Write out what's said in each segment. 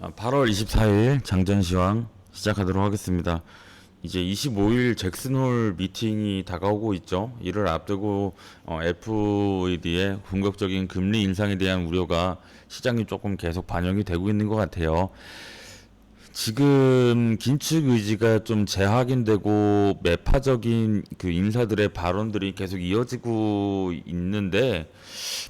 8월 24일 장전시황 시작하도록 하겠습니다. 이제 25일 잭슨홀 미팅이 다가오고 있죠. 이를 앞두고 어, FED의 궁극적인 금리 인상에 대한 우려가 시장이 조금 계속 반영이 되고 있는 것 같아요. 지금 긴축 의지가 좀 재확인되고 매파적인 그 인사들의 발언들이 계속 이어지고 있는데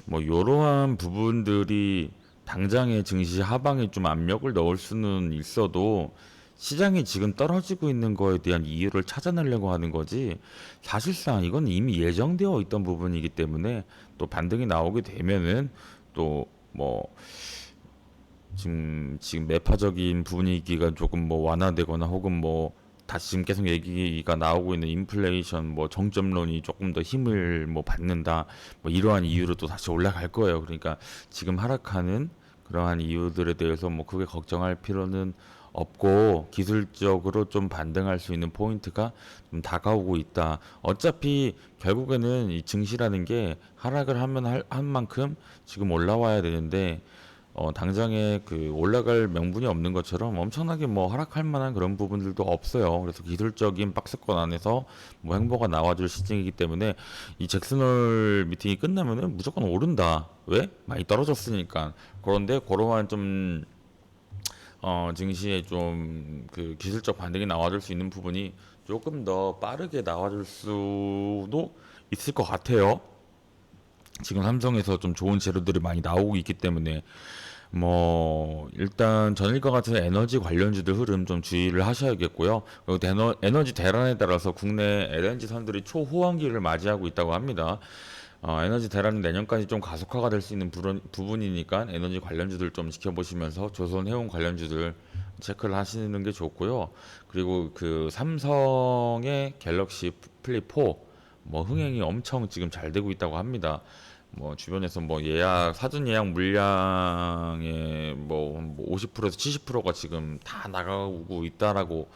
뭐 이러한 부분들이 당장의 증시 하방에 좀 압력을 넣을 수는 있어도 시장이 지금 떨어지고 있는 거에 대한 이유를 찾아내려고 하는 거지 사실상 이건 이미 예정되어 있던 부분이기 때문에 또 반등이 나오게 되면은 또 뭐 지금 지금 매파적인 분위기가 조금 뭐 완화되거나 혹은 뭐 다시 지금 계속 얘기가 나오고 있는 인플레이션 뭐 정점론이 조금 더 힘을 뭐 받는다 뭐 이러한 이유로 또 다시 올라갈 거예요. 그러니까 지금 하락하는 그러한 이유들에 대해서 뭐 크게 걱정할 필요는 없고 기술적으로 좀 반등할 수 있는 포인트가 좀 다가오고 있다. 어차피 결국에는 이 증시라는 게 하락을 하면 할, 한 만큼 지금 올라와야 되는데 어, 당장에 그 올라갈 명분이 없는 것처럼 엄청나게 뭐 하락할 만한 그런 부분들도 없어요. 그래서 기술적인 박스권 안에서 뭐 행보가 나와줄 시즌이기 때문에 이 잭슨홀 미팅이 끝나면은 무조건 오른다. 왜? 많이 떨어졌으니까. 그런데 그러한 좀 어, 증시에 좀 그 기술적 반등이 나와줄 수 있는 부분이 조금 더 빠르게 나와줄 수도 있을 것 같아요. 지금 삼성에서 좀 좋은 재료들이 많이 나오고 있기 때문에 뭐 일단 전일과 같은 에너지 관련주들 흐름 좀 주의를 하셔야겠고요. 그리고 에너, 에너지 대란에 따라서 국내 LNG 선들이 초호황기를 맞이하고 있다고 합니다. 어, 에너지 대란은 내년까지 좀 가속화가 될 수 있는 부분, 부분이니까 에너지 관련주들 좀 지켜보시면서 조선 해운 관련주들 체크를 하시는 게 좋고요. 그리고 그 삼성의 갤럭시 플립 4 뭐 흥행이 엄청 지금 잘 되고 있다고 합니다. 뭐 주변에서 뭐 예약 사전 예약 물량의 뭐 50%에서 70%가 지금 다 나가고 있다라고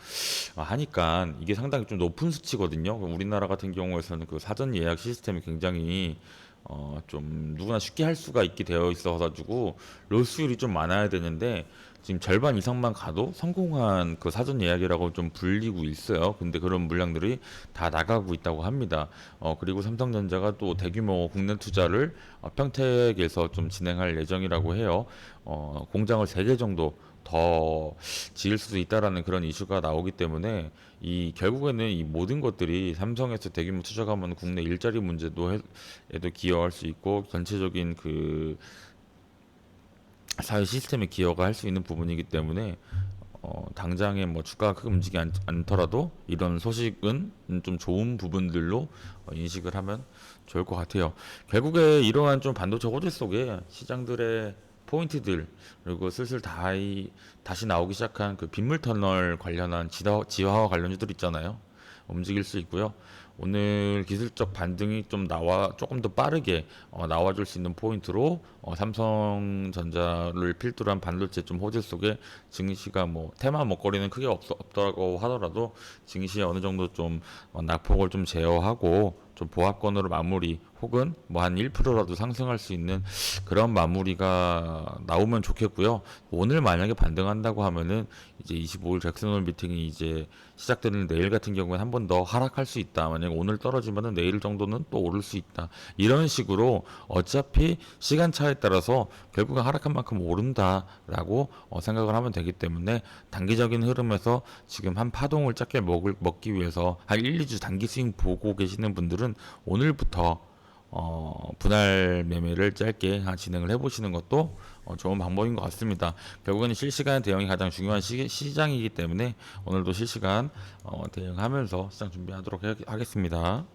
하니까 이게 상당히 좀 높은 수치거든요. 우리나라 같은 경우에서는 그 사전 예약 시스템이 굉장히 어 좀 누구나 쉽게 할 수가 있게 되어 있어 가지고 로스율이 좀 많아야 되는데 지금 절반 이상만 가도 성공한 그 사전 예약이라고 좀 불리고 있어요. 근데 그런 물량들이 다 나가고 있다고 합니다. 어, 그리고 삼성전자가 또 대규모 국내 투자를 어, 평택에서 좀 진행할 예정이라고 해요. 어, 공장을 세 개 정도 더 지을 수도 있다라는 그런 이슈가 나오기 때문에 이 결국에는 이 모든 것들이 삼성에서 대규모 투자가 하면 국내 일자리 문제도 해, 에도 기여할 수 있고 전체적인 그 사회 시스템에 기여가 할 수 있는 부분이기 때문에 어, 당장에 뭐 주가가 크게 움직이지 않, 않더라도 이런 소식은 좀 좋은 부분들로 어, 인식을 하면 좋을 것 같아요. 결국에 이러한 좀 반도체 호재 속에 시장들의 포인트들 그리고 슬슬 다이, 다시 나오기 시작한 그 빗물 터널 관련한 지하, 지하화 관련주들 있잖아요. 움직일 수 있고요. 오늘 기술적 반등이 좀 나와 조금 더 빠르게 어, 나와줄 수 있는 포인트로 어, 삼성전자를 필두로 한 반도체 좀 호재 속에 증시가 뭐 테마 먹거리는 크게 없, 없다고 하더라도 증시에 어느 정도 좀 어, 낙폭을 좀 제어하고 좀 보합권으로 마무리 혹은 뭐 한 1%라도 상승할 수 있는 그런 마무리가 나오면 좋겠고요. 오늘 만약에 반등한다고 하면은 이제 25일 잭슨홀 미팅이 이제 시작되는 내일 같은 경우에는 한 번 더 하락할 수 있다. 만약 오늘 떨어지면은 내일 정도는 또 오를 수 있다. 이런 식으로 어차피 시간 차에 따라서 결국은 하락한 만큼 오른다라고 어, 생각을 하면 되기 때문에 단기적인 흐름에서 지금 한 파동을 짧게 먹을 먹기 위해서 한 1, 2주 단기 스윙 보고 계시는 분들은 오늘부터 어, 분할 매매를 짧게 한 진행을 해보시는 것도 어, 좋은 방법인 것 같습니다. 결국에는 실시간 대응이 가장 중요한 시, 시장이기 때문에 오늘도 실시간 어, 대응하면서 시장 준비하도록 하- 하겠습니다.